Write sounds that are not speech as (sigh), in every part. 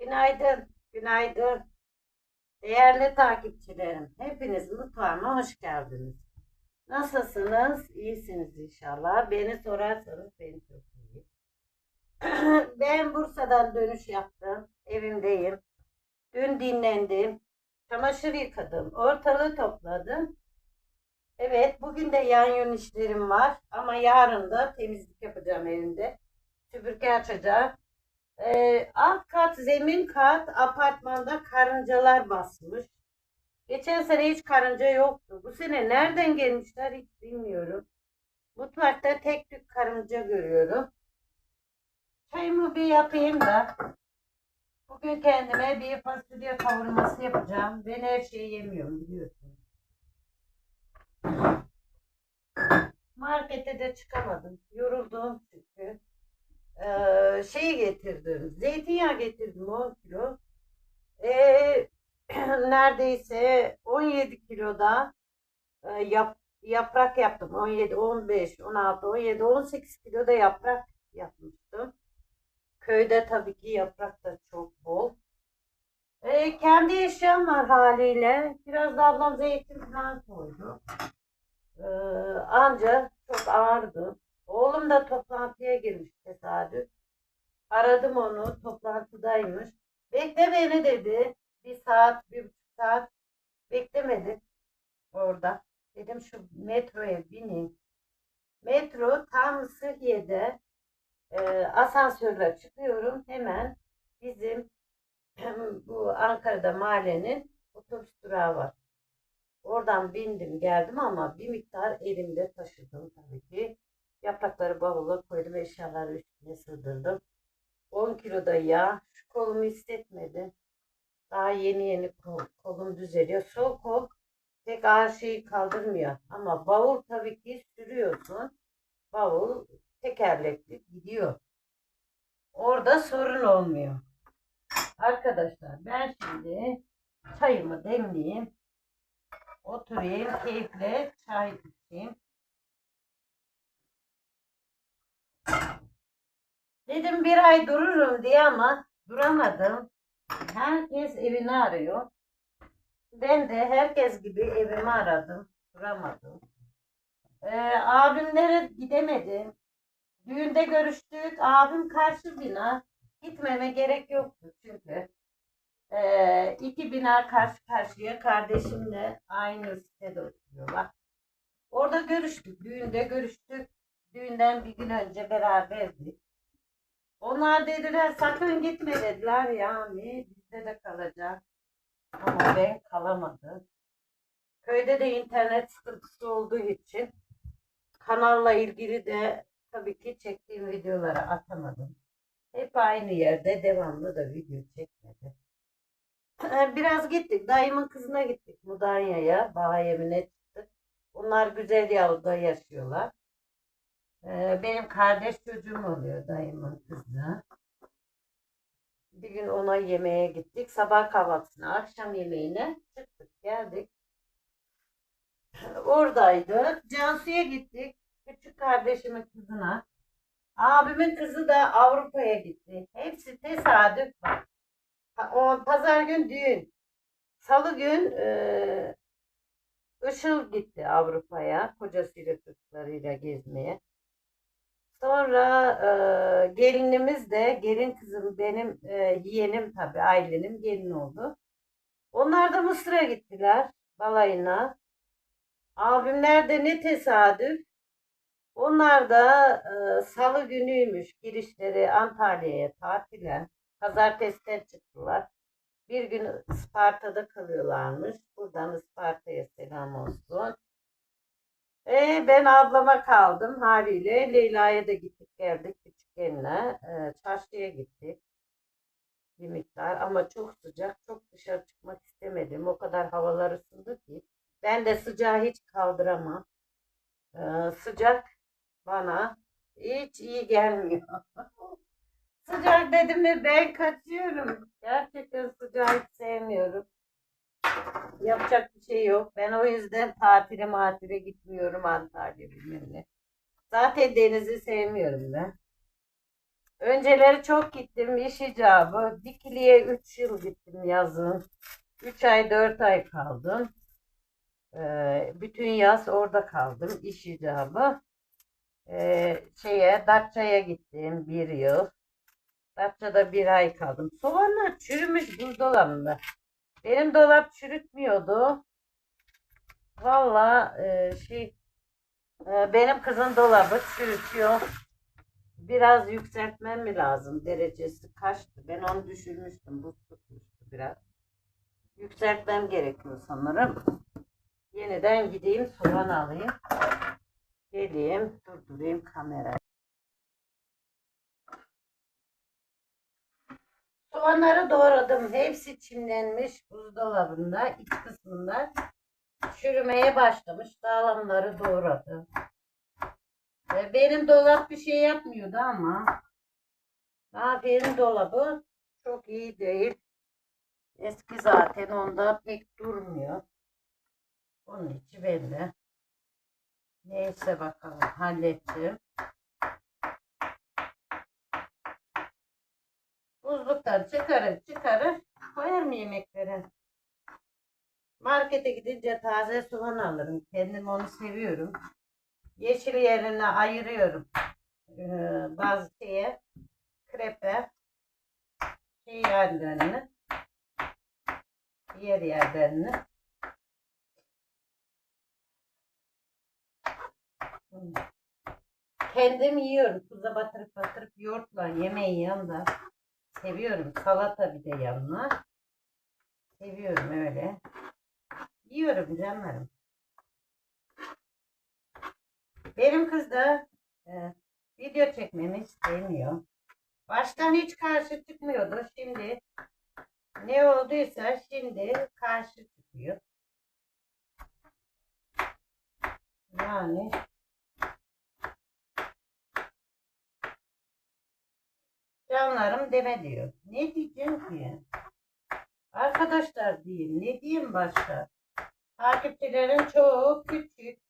Günaydın, günaydın. Değerli takipçilerim, hepiniz mutfağıma hoş geldiniz. Nasılsınız? İyisiniz inşallah. Beni sorarsanız ben çok iyiyim. (clears throat) ben Bursa'dan dönüş yaptım. Evimdeyim. Dün dinlendim. Çamaşır yıkadım. Ortalığı topladım. Evet, bugün de yan yön işlerim var. Ama yarın da temizlik yapacağım evimde. Süpürge açacağım. Ee, alt kat, zemin kat apartmanda karıncalar basmış. Geçen sene hiç karınca yoktu. Bu sene nereden gelmişler hiç bilmiyorum. Mutfakta tek tük karınca görüyorum. Çayımı bir yapayım da. Bugün kendime bir fasulye kavurması yapacağım. Ben her şeyi yemiyorum biliyorsun. Markete de çıkamadım. Yoruldum çünkü. Ee, şeyi getirdim. Zeytinyağı getirdim 10 kilo. Ee, (clears throat) neredeyse 17 kiloda e, yap, yaprak yaptım. 17, 15, 16, 17, 18 kiloda yaprak yapmıştım. Köyde tabii ki yaprak da çok bol. Ee, kendi eşyam var haliyle. Biraz da ablam zeytin falan koydu. Ee, anca çok ağırdı. Oğlum da toplantıya girmiş tesadüf. Aradım onu, toplantıdaymış. Bekle beni dedi. Bir saat, bir buçuk saat beklemedi orada. Dedim şu metroya bineyim. Metro tam Sıhhiye'de e, asansörle çıkıyorum. Hemen bizim (clears throat) bu Ankara'da mahallenin otobüs durağı var. Oradan bindim geldim ama bir miktar elimde taşıdım tabii ki. Yaprakları bavula koydum, eşyaları üstüne sığdırdım. 10 kilo da yağ. Şu kolumu hissetmedi. Daha yeni yeni kol, kolum düzeliyor. Sol kol pek ağır şeyi kaldırmıyor. Ama bavul tabii ki sürüyorsun. Bavul tekerlekli gidiyor. Orada sorun olmuyor. Arkadaşlar ben şimdi çayımı demleyeyim. Oturayım keyifle çay içeyim. Dedim bir ay dururum diye ama duramadım. Herkes evini arıyor. Ben de herkes gibi evimi aradım. Duramadım. Ee, abimlere gidemedim. Düğünde görüştük. Abim karşı bina. Gitmeme gerek yoktu çünkü. Ee, iki bina karşı karşıya kardeşimle aynı sitede oturuyorlar. Orada görüştük. Düğünde görüştük. Düğünden bir gün önce beraberdik. Onlar dediler sakın gitme dediler yani bizde de kalacak. Ama ben kalamadım. Köyde de internet sıkıntısı olduğu için kanalla ilgili de tabii ki çektiğim videoları atamadım. Hep aynı yerde devamlı da video çekmedi. Biraz gittik. Dayımın kızına gittik Mudanya'ya. Bağ evine çıktık. Onlar güzel yavruda yaşıyorlar. Ee, benim kardeş çocuğum oluyor dayımın kızı. Bir gün ona yemeğe gittik. Sabah kahvaltısına, akşam yemeğine çıktık, geldik. Oradaydı. Cansu'ya gittik. Küçük kardeşimin kızına. Abimin kızı da Avrupa'ya gitti. Hepsi tesadüf. Ha, O pazar gün düğün. Salı gün e, Işıl gitti Avrupa'ya. Kocasıyla çocuklarıyla gezmeye. Sonra e, gelinimiz de gelin kızım benim e, yeğenim tabii ailenin gelin oldu. Onlar da Mısır'a gittiler balayına. Abimler de ne tesadüf. Onlar da e, salı günüymüş girişleri Antalya'ya tatile. Pazartesiden çıktılar. Bir gün Isparta'da kalıyorlarmış. Buradan Isparta'ya selam olsun. E, ben ablama kaldım haliyle. Leyla'ya da gittik geldik küçük geline. E, çarşıya gittik. Bir miktar ama çok sıcak. Çok dışarı çıkmak istemedim. O kadar havalar ısındı ki. Ben de sıcağı hiç kaldıramam. E, sıcak bana hiç iyi gelmiyor. (laughs) sıcak dedim mi ben kaçıyorum. Gerçekten sıcağı hiç sevmiyorum. Yapacak bir şey yok. Ben o yüzden tatile matile gitmiyorum Antalya bilmem. Zaten denizi sevmiyorum ben. Önceleri çok gittim iş icabı. Dikili'ye 3 yıl gittim yazın. 3 ay 4 ay kaldım. Ee, bütün yaz orada kaldım iş icabı. Ee, şeye Datça'ya gittim bir yıl. Datça'da bir ay kaldım. Soğanlar çürümüş buzdolabında. Benim dolap çürütmüyordu. Valla e, şey e, benim kızın dolabı çürütüyor. Biraz yükseltmem mi lazım? Derecesi kaçtı? Ben onu düşürmüştüm. Buz tutmuştu biraz. Yükseltmem gerekiyor sanırım. Yeniden gideyim soğan alayım. Geleyim durdurayım kamerayı. Soğanları doğradım. Hepsi çimlenmiş buzdolabında. iç kısmında çürümeye başlamış. Dağlamları doğradım. E, Benim dolap bir şey yapmıyordu ama daha benim dolabı çok iyi değil. Eski zaten onda pek durmuyor. Onun içi belli. Neyse bakalım hallettim. Buzluktan çıkarır çıkarır koyarım yemeklere. Markete gidince taze soğan alırım. Kendim onu seviyorum. Yeşil yerine ayırıyorum. Ee, bazı şeye krepe şey yerlerini diğer yerlerini kendim yiyorum. Tuza batırıp batırıp yoğurtla yemeğin yanında seviyorum. Salata bir de yanına. Seviyorum öyle. Yiyorum canlarım. Benim kız da e, video çekmemi istemiyor. Baştan hiç karşı çıkmıyordu. Şimdi ne olduysa şimdi karşı çıkıyor. Yani canlarım deme diyor. Ne diyeceğim ki? Arkadaşlar diyeyim. Ne diyeyim başka? Takipçilerin çoğu küçük.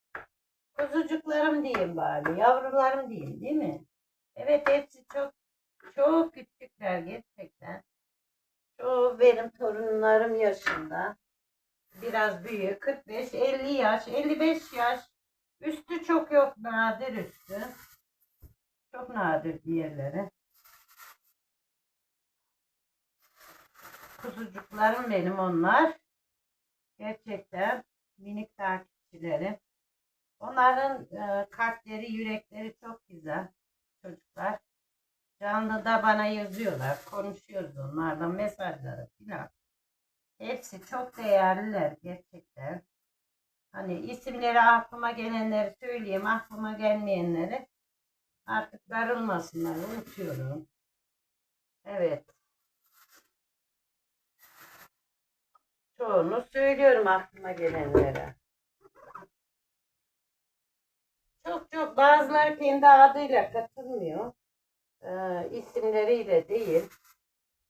Kuzucuklarım diyeyim bari. Yavrularım diyeyim değil mi? Evet hepsi çok çok küçükler gerçekten. Çoğu benim torunlarım yaşında. Biraz büyük. 45, 50 yaş, 55 yaş. Üstü çok yok. Nadir üstü. Çok nadir diğerleri. Kuzucuklarım benim onlar. Gerçekten minik takipçilerim. Onların e, kalpleri, yürekleri çok güzel çocuklar. Canlı da bana yazıyorlar. Konuşuyoruz onlarla mesajları filan. Hepsi çok değerliler gerçekten. Hani isimleri aklıma gelenleri söyleyeyim. Aklıma gelmeyenleri artık darılmasınlar. Unutuyorum. Evet. Çoğunu söylüyorum aklıma gelenlere. Çok çok bazıları kendi adıyla katılmıyor. Ee, isimleriyle değil.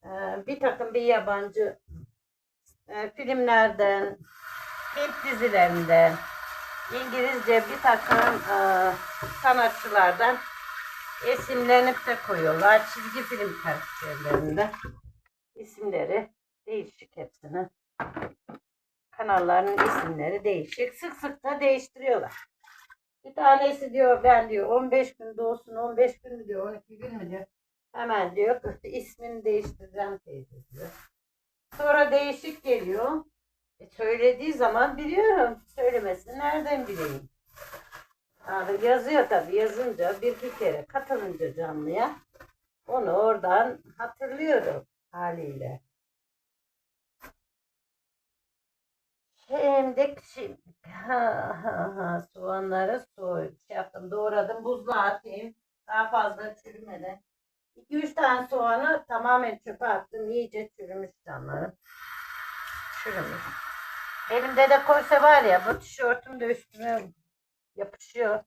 Ee, bir takım bir yabancı e, filmlerden, Hint dizilerinden, İngilizce bir takım e, sanatçılardan esinlenip de koyuyorlar. Çizgi film karakterlerinde isimleri değişik hepsinin. Kanalların isimleri değişik. Sık sık da değiştiriyorlar. Bir tanesi diyor ben diyor 15 gün doğsun 15 gün mü diyor 12 gün mü diyor. Hemen diyor ismini değiştireceğim teyze diyor. Sonra değişik geliyor. E, söylediği zaman biliyorum. Söylemesini nereden bileyim? Abi yazıyor tabii yazınca bir bir kere katılınca canlıya onu oradan hatırlıyorum haliyle. Şimdi şimdi ha, ha, ha, soğanları soy şey yaptım doğradım buzluğa atayım daha fazla çürümeden. 2-3 tane soğanı tamamen çöpe attım iyice çürümüş canlarım. Çürümüş. Elimde de koysa var ya bu tişörtüm de üstüme yapışıyor.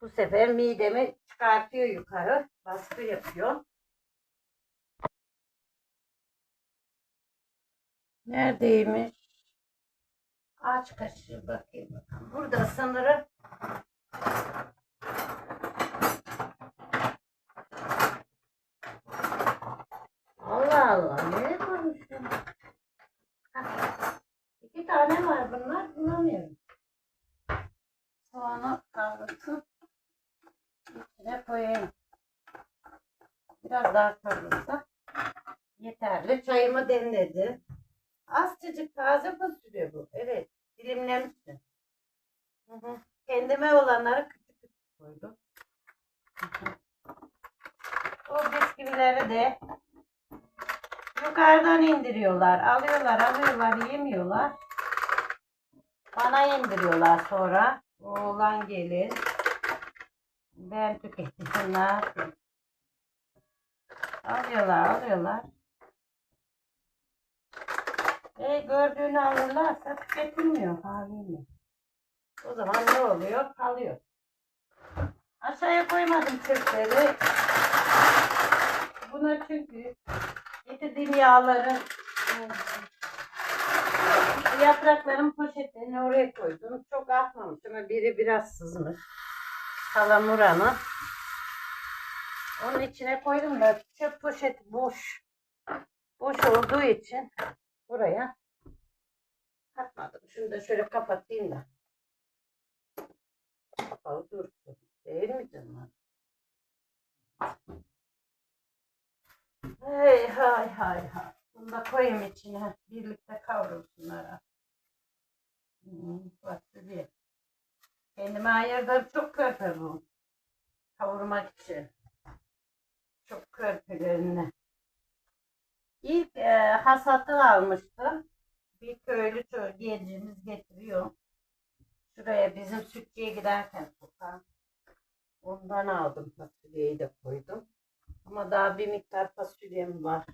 Bu sefer midemi çıkartıyor yukarı. Baskı yapıyor. Neredeymiş? Aç kaşığı bakayım bakalım. Burada sanırım Allah Allah. Nereye koymuşum? İki tane var bunlar. Bulamıyorum. Soğanı kavrutup içine koyayım. Biraz daha kavrulsa yeterli. Çayımı demledim. Azıcık taze fasulye bu. Evet. Dilimlemiştim. Hı hı. Kendime olanları küçük küçük koydum. Hı hı. O bisküvileri de yukarıdan indiriyorlar. Alıyorlar, alıyorlar, yemiyorlar. Bana indiriyorlar sonra. Oğlan gelir. Ben tüketiyorum. (laughs) Alıyorlar, alıyorlar. E gördüğünü alırlarsa tüketilmiyor haliyle. O zaman ne oluyor? Kalıyor. Aşağıya koymadım çöpleri. Buna çünkü getirdiğim yağların ıı, yaprakların poşetlerini oraya koydum. Çok atmamış ama biri biraz sızmış. Salamura'nın. Onun içine koydum da çöp poşeti boş. Boş olduğu için buraya katmadım. Şunu da şöyle kapatayım da. Kapalı dursun. Değil mi canım? Hey hay hay hay. Bunu da koyayım içine. Birlikte kavrulsunlar. Hmm, fasulye. Kendime ayırdım. Çok körpe bu. Kavurmak için. Çok körpelerine. İlk e, hasatı almıştım. Bir köylü gencimiz getiriyor. Şuraya bizim sütçüye giderken sokağa. Ondan aldım fasulyeyi de koydum. Ama daha bir miktar fasulyem var.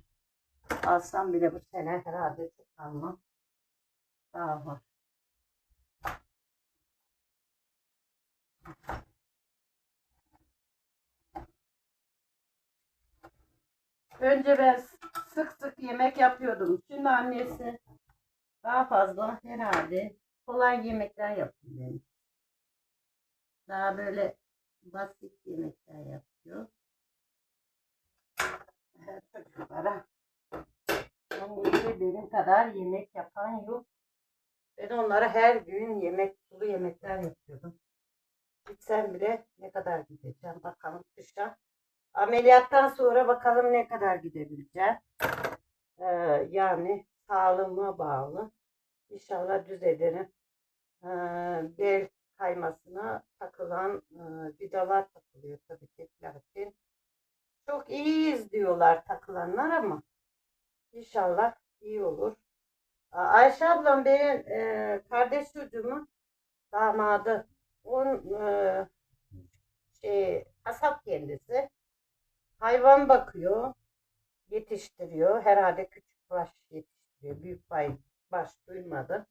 Alsam bile bu sene herhalde çok almam. Daha var. Önce ben sık sık yemek yapıyordum. Şimdi annesi daha fazla herhalde kolay yemekler yapıyor benim. Daha böyle basit yemekler yapıyor. Her çocuklara. Gibi benim kadar yemek yapan yok. Ben onlara her gün yemek, sulu yemekler yapıyordum. Gitsem bile ne kadar gideceğim bakalım kışa. Ameliyattan sonra bakalım ne kadar gidebileceğim. Ee, yani sağlığıma bağlı. İnşallah düzelirim. Ee, bel kaymasına takılan e, vidalar takılıyor tabii ki platin. Çok iyiyiz diyorlar takılanlar ama inşallah iyi olur. Ayşe ablam benim e, kardeş çocuğumun damadı. Onun e, şey kasap kendisi. Hayvan bakıyor, yetiştiriyor. Herhalde küçük baş yetiştiriyor. Büyük bay, baş duymadım.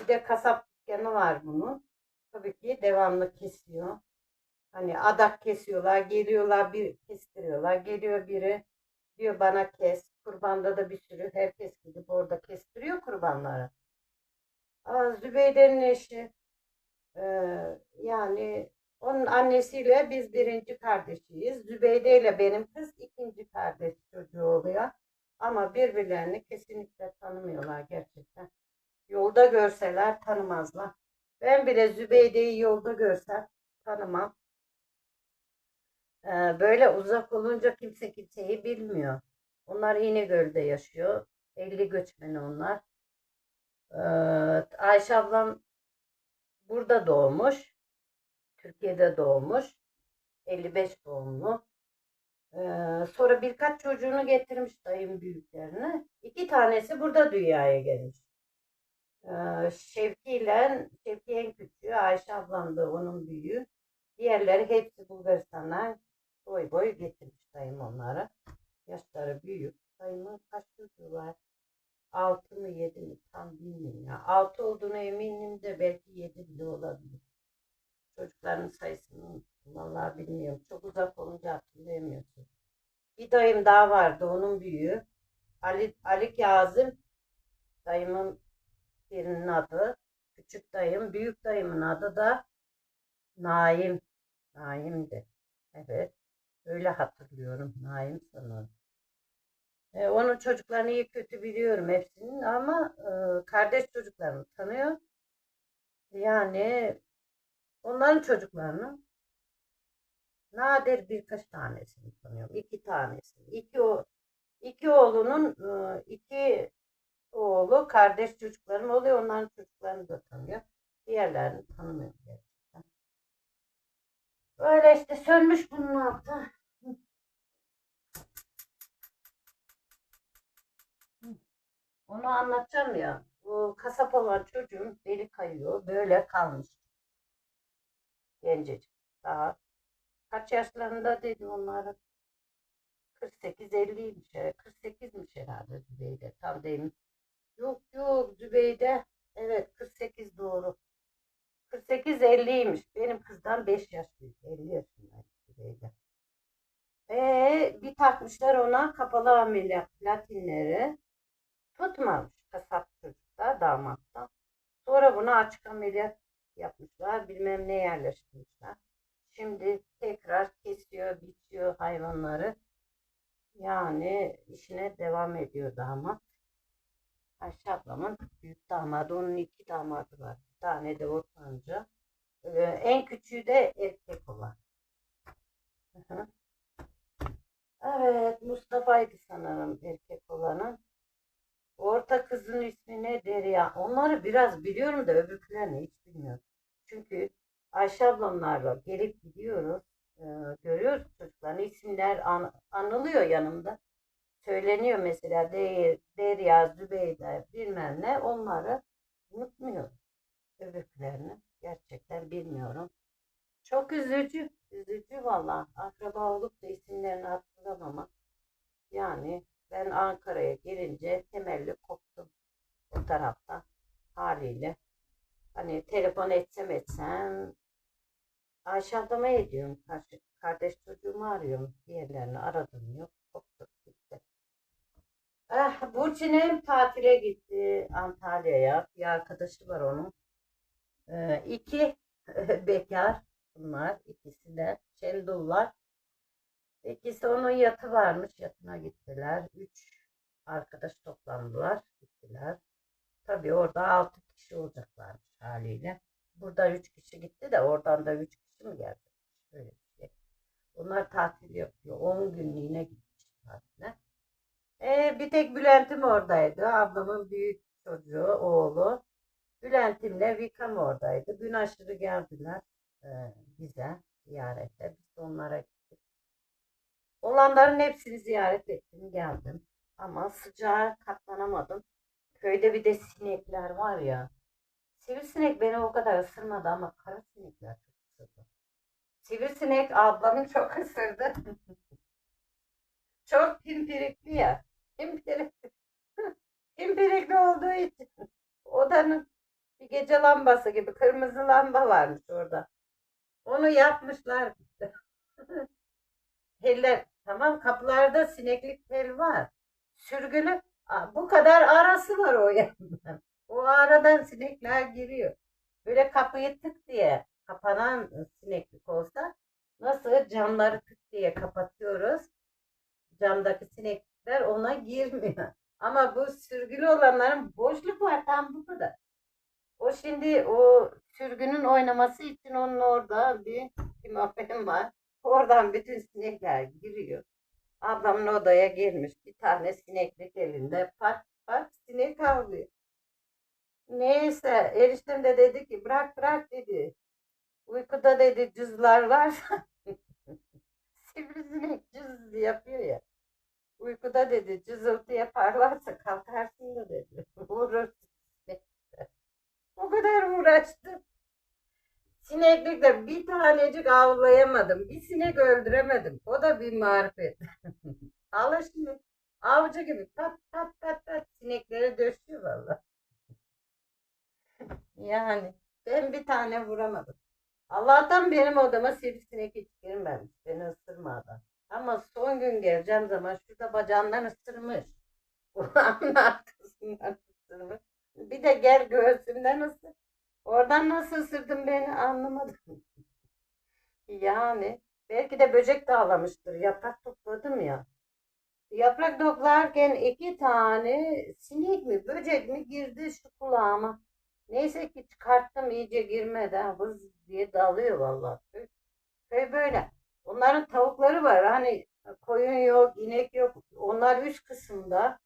Bir de kasap dükkanı var bunun. Tabii ki devamlı kesiyor. Hani adak kesiyorlar, geliyorlar bir kestiriyorlar. Geliyor biri diyor bana kes. Kurbanda da bir sürü herkes gidip orada kestiriyor kurbanları. Aa, Zübeyde'nin eşi e, yani onun annesiyle biz birinci kardeşiyiz. Zübeyde ile benim kız ikinci kardeş çocuğu oluyor. Ama birbirlerini kesinlikle tanımıyorlar gerçekten. Yolda görseler tanımazlar. Ben bile Zübeyde'yi yolda görsem tanımam. Ee, böyle uzak olunca kimse kimseyi bilmiyor. Onlar İnegöl'de yaşıyor. 50 göçmeni onlar. Ee, Ayşe ablam burada doğmuş. Türkiye'de doğmuş. 55 doğumlu. Ee, sonra birkaç çocuğunu getirmiş dayım büyüklerine. İki tanesi burada dünyaya gelmiş. Ee, Şevki ile Şevki en küçüğü, Ayşe ablam da onun büyüğü. Diğerleri hepsi Bulgaristan'dan boy boy getirmiş dayım onları. Yaşları büyük. Dayımın kaç çocuğu var? Altı mı yedi mi tam bilmiyorum ya. Altı olduğunu eminim de belki yedi bile olabilir. Çocukların sayısını. Vallahi bilmiyorum. Çok uzak olunca hatırlayamıyorsun. Bir dayım daha vardı. Onun büyüğü. Ali, Ali Kazım dayımın birinin adı. Küçük dayım. Büyük dayımın adı da Naim. Naim'di. Evet. Öyle hatırlıyorum. Naim sanırım. E, onun çocuklarını iyi kötü biliyorum hepsinin ama e, kardeş çocuklarını tanıyor. Yani onların çocuklarını nadir birkaç tanesini tanıyorum. İki tanesini. İki, o, iki oğlunun e, iki oğlu kardeş çocuklarım oluyor. Onların çocuklarını da tanıyor. Diğerlerini tanımıyorum gerçekten. Öyle işte sönmüş bunun altı. Onu anlatacağım ya. Bu kasap olan çocuğun beli kayıyor. Böyle kalmış. Gencecik. Daha kaç yaşlarında dedim onlara. 48-50'ymiş. 48'miş herhalde Zübeyde. Tam değil Yok yok Zübeyde. Evet 48 doğru. 48-50'ymiş. Benim kızdan 5 yaş büyük. 50 yaşındaydı Zübeyde. Ee, bir takmışlar ona kapalı ameliyat platinleri. Tutmamış kasap çocukta, damatta. Sonra buna açık ameliyat yapmışlar. Bilmem ne yerleştirmişler. Şimdi tekrar kesiyor, biçiyor hayvanları. Yani işine devam ediyor damat. Ayşe ablamın büyük damadı, onun iki damadı var. Bir tane de ortanca. Ee, en küçüğü de erkek olan. Hı hı. Evet, Mustafa'ydı sanırım erkek olanın. Orta kızın ismi ne Derya. Onları biraz biliyorum da öbürkülerini hiç bilmiyorum. Çünkü Ayşe ablamlarla gelip gidiyoruz. Ee, görüyoruz çocukların isimler an- anılıyor yanımda. Söyleniyor mesela Der, Derya, Zübeyde bilmem ne. Onları unutmuyorum. Öbürkülerini gerçekten bilmiyorum. Çok üzücü. Üzücü valla. Akraba olup da isimlerini hatırlamamak. Yani ben Ankara'ya gelince temelli koptum o tarafta haliyle. Hani telefon etsem etsem Ayşe ablama ediyorum. Karşı, kardeş çocuğumu arıyorum. Diğerlerini aradım yok. Koptuk gitti. Eh, Burçin'im tatile gitti Antalya'ya. Bir arkadaşı var onun. Ee, iki (laughs) bekar bunlar. ikisi de Şendullar. İkisi onun yatı varmış. Yatına gittiler. Üç arkadaş toplandılar. Gittiler. Tabii orada altı kişi olacaklarmış haliyle. Burada üç kişi gitti de oradan da üç kişi mi geldi? Öyle bir şey. Bunlar tatil yapıyor. On günlüğüne gitmiş tatile. Ee, bir tek Bülent'im oradaydı. Ablamın büyük çocuğu, oğlu. Bülent'imle Vikam oradaydı. Gün aşırı geldiler e, bize ziyarete. Biz onlara gittik. Olanların hepsini ziyaret ettim, geldim. Ama sıcağa katlanamadım. Köyde bir de sinekler var ya. Sivrisinek beni o kadar ısırmadı ama kara sinekler çok ısırdı. Sivrisinek ablamı çok ısırdı. (laughs) çok pimpirikli ya. Pimpirikli. (laughs) pimpirikli olduğu için odanın bir gece lambası gibi kırmızı lamba varmış orada. Onu yapmışlar. (laughs) Teller tamam kapılarda sineklik tel var. Sürgülü bu kadar arası var o (laughs) yandan. O aradan sinekler giriyor. Böyle kapıyı tık diye kapanan sineklik olsa nasıl camları tık diye kapatıyoruz. Camdaki sinekler ona girmiyor. (laughs) Ama bu sürgülü olanların boşluk var tam bu kadar. O şimdi o sürgünün oynaması için onun orada bir pimapen var. Oradan bütün sinekler giriyor. Ablamın odaya girmiş. Bir tane sineklik elinde. Pat pat sinek avlıyor. Neyse eriştem de dedi ki bırak bırak dedi. Uykuda dedi cızlar varsa (laughs) sivrisinek cız yapıyor ya. Uykuda dedi cızıltı yaparlarsa kalkarsın da dedi. (laughs) Vurur. O kadar uğraştım. Sineklikle bir tanecik avlayamadım. Bir sinek öldüremedim. O da bir marifet. (laughs) Al şimdi. Avcı gibi pat pat pat pat sinekleri döşüyor valla. (laughs) Yani ben bir tane vuramadım. Allah'tan benim odama sivrisinek hiç girmemiş. Beni ısırmadı. Ama son gün geleceğim zaman şurada bacağımdan ısırmış. (laughs) Kulağımın arkasından ısırmış. Bir de gel göğsümden ısır. Oradan nasıl ısırdın beni anlamadım. Yani belki de böcek dağlamıştır. Yaprak topladım ya. Yaprak toplarken iki tane sinek mi böcek mi girdi şu kulağıma. Neyse ki çıkarttım iyice girmeden vız diye dalıyor vallahi. Köy, böyle. Onların tavukları var. Hani koyun yok, inek yok. Onlar üst kısımda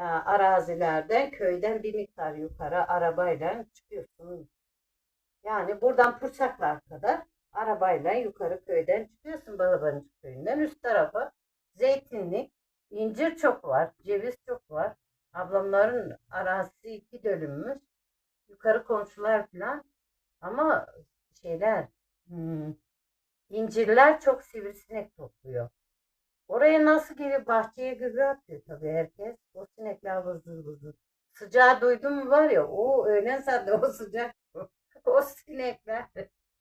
arazilerden, köyden bir miktar yukarı arabayla çıkıyorsun. Yani buradan Pursaklar kadar arabayla yukarı köyden çıkıyorsun Balabancık köyünden üst tarafa. Zeytinlik, incir çok var, ceviz çok var. Ablamların arazisi iki dönümmüş. Yukarı komşular falan. Ama şeyler, hmm, incirler çok sivrisinek topluyor. Oraya nasıl gelip bahçeye gübre atıyor tabii herkes. O sinekler vızır vızır. Sıcağı duydun mu var ya o öğlen saatte o sıcak (laughs) o sinekler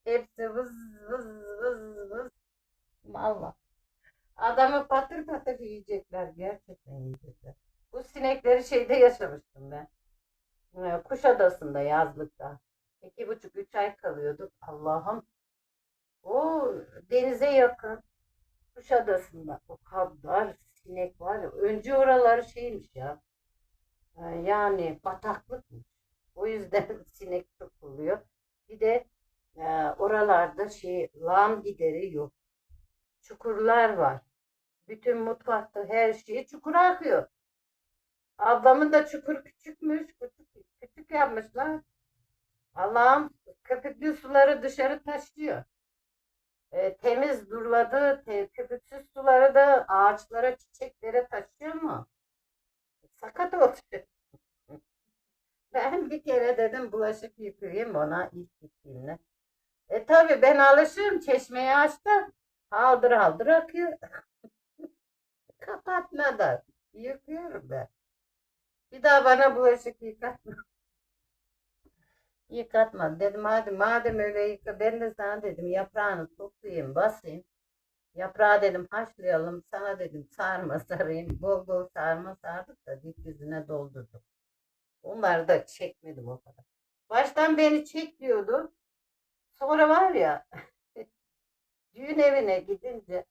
hepsi vız vız vız vız. Valla. Adamı patır patır yiyecekler. Gerçekten yiyecekler. Bu sinekleri şeyde yaşamıştım ben. Ee, Kuşadası'nda yazlıkta. İki buçuk üç ay kalıyorduk. Allah'ım. O denize yakın. Kuşadası'nda o kadar sinek var ya. Önce oraları şeymiş ya. e, Yani bataklıkmış. O yüzden (laughs) sinek çok oluyor. Bir de e, oralarda şey lağım gideri yok. Çukurlar var. Bütün mutfakta her şey çukura akıyor. Ablamın da çukur küçükmüş. Küçük, küçük yapmışlar. Allah'ım köpüklü suları dışarı taşıyor. E, temiz durladı, te, köpüksüz suları da ağaçlara, çiçeklere taşıyor mu? Sakat oluyor. (laughs) Ben bir kere dedim bulaşık yıkayayım ona ilk gittiğimde. E tabi ben alışığım çeşmeyi açtım. Haldır haldır akıyor. (laughs) Kapatmadan yıkıyorum ben. Bir daha bana bulaşık yıkatma. Yıkatma. Dedim hadi madem öyle yıka ben de sana dedim yaprağını toplayayım basayım. Yaprağı dedim haşlayalım sana dedim sarma (laughs) sarayım. Bol bol sarma sardık da dip yüzüne doldurdum. Onları da çekmedim o kadar. Baştan beni çek diyordu. Sonra var ya (laughs) düğün evine gidince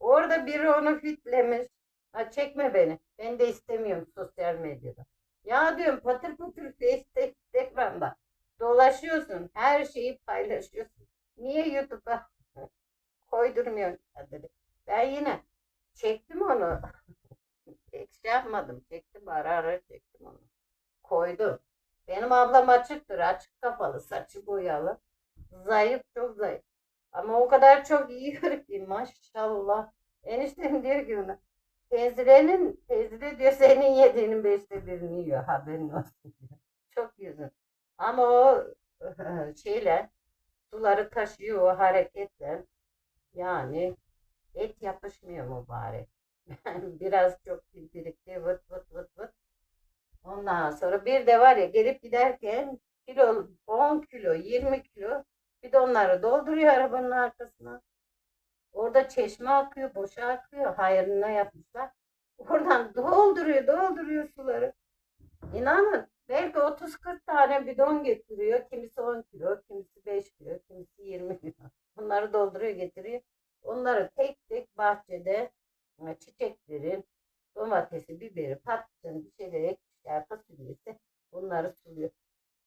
orada biri onu fitlemiş. Ha çekme beni. Ben de istemiyorum sosyal medyada. Ya diyorum patır patır Face'te Instagram'da dolaşıyorsun. Her şeyi paylaşıyorsun. Niye YouTube'a (laughs) koydurmuyorsun? Ben yine çektim onu. (laughs) Pek şey yapmadım. Çektim ara ara çektim onu. Koydum. Benim ablam açıktır. Açık kafalı. Saçı boyalı. Zayıf çok zayıf. Ama o kadar çok yiyor ki maşallah. Eniştem diyor ki ona. Teyzenin, teyze diyor senin yediğinin beşte birini yiyor. Haberin olsun. (laughs) Çok yüzün. Ama o (laughs) şeyle suları taşıyor o hareketle. Yani et yapışmıyor mübarek. (laughs) Biraz çok birikti vıt vıt vıt vıt. Ondan sonra bir de var ya gelip giderken kilo 10 kilo 20 kilo bidonları dolduruyor arabanın arkasına. Orada çeşme akıyor, boşa akıyor. Hayrına yapmışlar. Oradan (laughs) dolduruyor, dolduruyor suları. İnanın belki 30-40 tane bidon getiriyor. Kimisi 10 kilo, kimisi 5 kilo, kimisi 20 kilo. Bunları dolduruyor, getiriyor. Onları tek tek bahçede e, çiçeklerin, domatesi, biberi, patlıcanı bir şeyler ekmişler, fasulyesi bunları suluyor.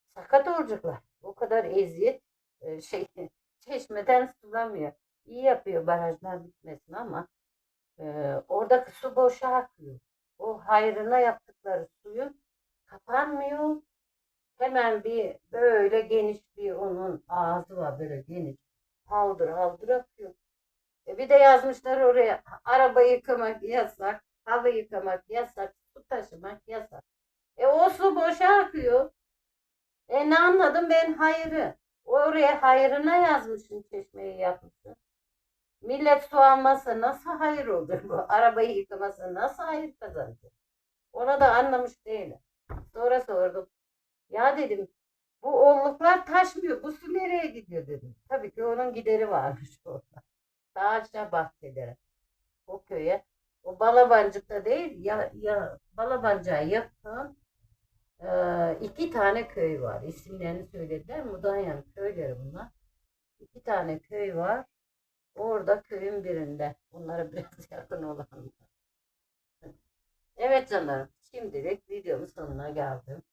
Sakat olacaklar. O kadar eziyet e, şey (laughs) çeşmeden sulamıyor. İyi yapıyor barajlar bitmesin ama e, oradaki su boşa akıyor. O hayrına yaptıkları suyun kapanmıyor. Hemen bir böyle geniş bir onun ağzı var böyle geniş. Haldır haldır akıyor. E bir de yazmışlar oraya araba yıkamak yasak, halı yıkamak yasak, su taşımak yasak. E o su boşa akıyor. E ne anladım ben hayrı. Oraya hayrına yazmışsın çeşmeyi yapmışsın. Millet su almasa nasıl hayır olur bu? Arabayı yıkamasa nasıl hayır kazanacak? Ona da anlamış değilim. Sonra sordum. Ya dedim bu olluklar taşmıyor. Bu su nereye gidiyor dedim. Tabii ki onun gideri varmış (laughs) orada. Daha aşağı bahçelere. O köye. O Balabancık'ta değil ya, ya Balabancık'a yakın e, iki tane köy var. İsimlerini söylediler. Mudanya'nın köyleri bunlar. İki tane köy var. Orada köyün birinde. Onlara (laughs) biraz yakın olanlar. Evet canlarım. Şimdilik videomun sonuna geldim.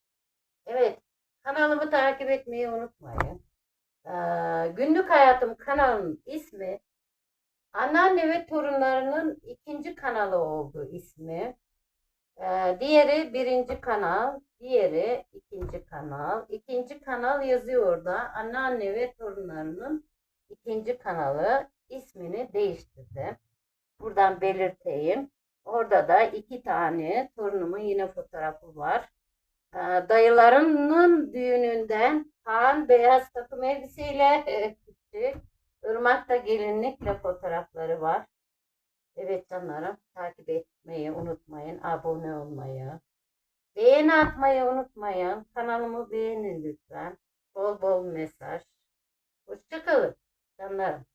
Evet. Kanalımı takip etmeyi unutmayın. Ee, günlük Hayatım kanalının ismi Anneanne ve torunlarının ikinci kanalı oldu ismi. Ee, diğeri birinci kanal, diğeri ikinci kanal. İkinci kanal yazıyor orada. Anneanne ve torunlarının ikinci kanalı ismini değiştirdi. Buradan belirteyim. Orada da iki tane torunumun yine fotoğrafı var. Ee, dayılarının düğününden Kaan beyaz takım elbiseyle (laughs) gitti. Irmak'ta gelinlikle fotoğrafları var. Evet canlarım takip etmeyi unutmayın. Abone olmayı. Beğeni atmayı unutmayın. Kanalımı beğenin lütfen. Bol bol mesaj. Hoşçakalın canlarım.